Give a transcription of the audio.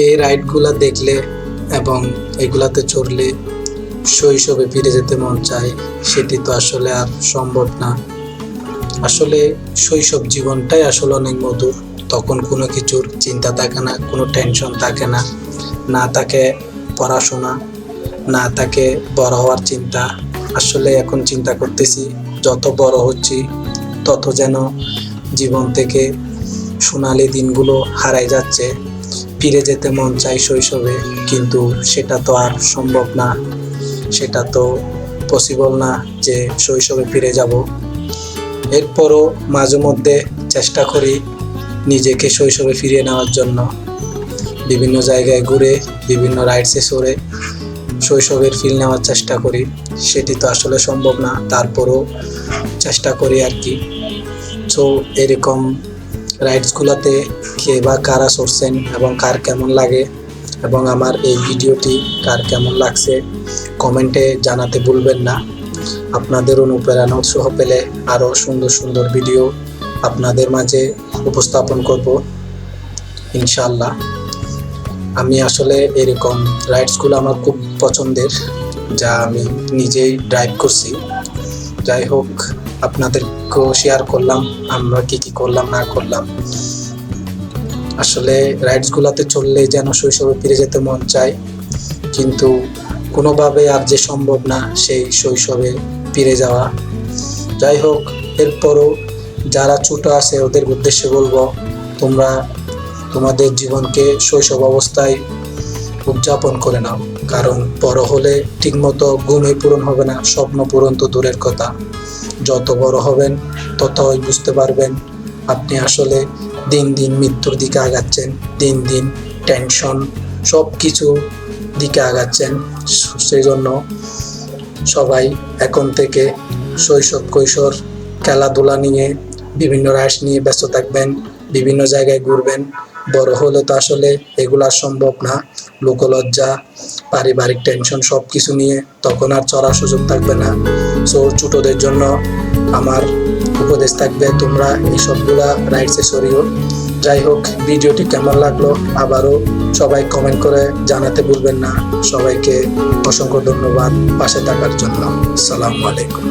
এই রাইডগুলা দেখলে এবং এগুলাতে চড়লে শৈশবে ফিরে যেতে মন চায়, সেটি তো আসলে আর সম্ভব না। আসলে শৈশব জীবনটাই আসলে অনেক মধুর। তখন কোনো কিছুর চিন্তা থাকে না, কোনো টেনশন থাকে না। না থাকে পড়াশোনা, না থাকে বড় হওয়ার চিন্তা। আসলে এখন চিন্তা করতেছি, যত বড় হচ্ছি, তত যেন জীবন থেকে সোনালি দিনগুলো হারাই যাচ্ছে। ফিরে যেতে মন চাই শৈশবে, কিন্তু সেটা তো আর সম্ভব না। সেটা তো পসিবল না যে শৈশবে ফিরে যাব। এরপরও মাঝে মধ্যে চেষ্টা করি নিজেকে শৈশবে ফিরিয়ে নেওয়ার জন্য। বিভিন্ন জায়গায় ঘুরে, বিভিন্ন রাইডসে সরে শৈশবের ফিল নেওয়ার চেষ্টা করি। সেটি তো আসলে সম্ভব না, তারপরও চেষ্টা করি আর কি। সো এরকম রাইডসগুলোতে কে বা কারা সরছেন এবং কার কেমন লাগে এবং আমার এই ভিডিওটি কার কেমন লাগছে কমেন্টে জানাতে ভুলবেন না। আপনাদের অনুপ্রেরণা উৎসাহ পেলে আরও সুন্দর সুন্দর ভিডিও আপনাদের মাঝে উপস্থাপন করব ইনশাল্লাহ আমি আসলে এরকম রাইডসগুলো আমার খুব পছন্দের, যা আমি নিজেই ড্রাইভ করছি। যাই হোক আপনাদেরকেও শেয়ার করলাম, আমরা কি কি করলাম, না করলাম। আসলে রাইডসগুলোতে চললে যেন শৈশবে ফিরে যেতে মন চায়, কিন্তু কোনোভাবে আর যে সম্ভব না সেই শৈশবে ফিরে যাওয়া। যাই হোক, এরপরও যারা ছোট আছে ওদের উদ্দেশ্যে বলব, তোমরা তোমাদের জীবনকে শৈশব অবস্থায় উদযাপন করে নাও। কারণ বড় হলে ঠিকমতো ঘুমে পূরণ হবে না, স্বপ্ন পূরণ তো দূরের কথা। যত বড় হবেন, ততই বুঝতে পারবেন আপনি আসলে দিন দিন মৃত্যুর দিকে আগাচ্ছেন, দিন দিন টেনশন সব কিছু দিকে আগাচ্ছেন। সেই জন্য সবাই এখন থেকে শৈশব কৈশোর খেলাধুলা নিয়ে, বিভিন্ন রাইডস নিয়ে ব্যস্ত থাকবেন, বিভিন্ন জায়গায় ঘুরবেন। বড় হলে তো আসলে এগুলো সম্ভব না। লোকলজ্জা, পারিবারিক টেনশন সব কিছু নিয়ে তখন আর চড়ার সুযোগ থাকবে না। সো ছোটদের জন্য আমার উপদেশ থাকবে, তোমরা এই সবগুলা রাইডসে সরিও। যাই হোক, ভিডিওটি কেমন লাগল আবারও সবাই কমেন্ট করে জানাতে ভুলবেন না। সবাইকে অসংখ্য ধন্যবাদ পাশে থাকার জন্য। আসসালামু আলাইকুম।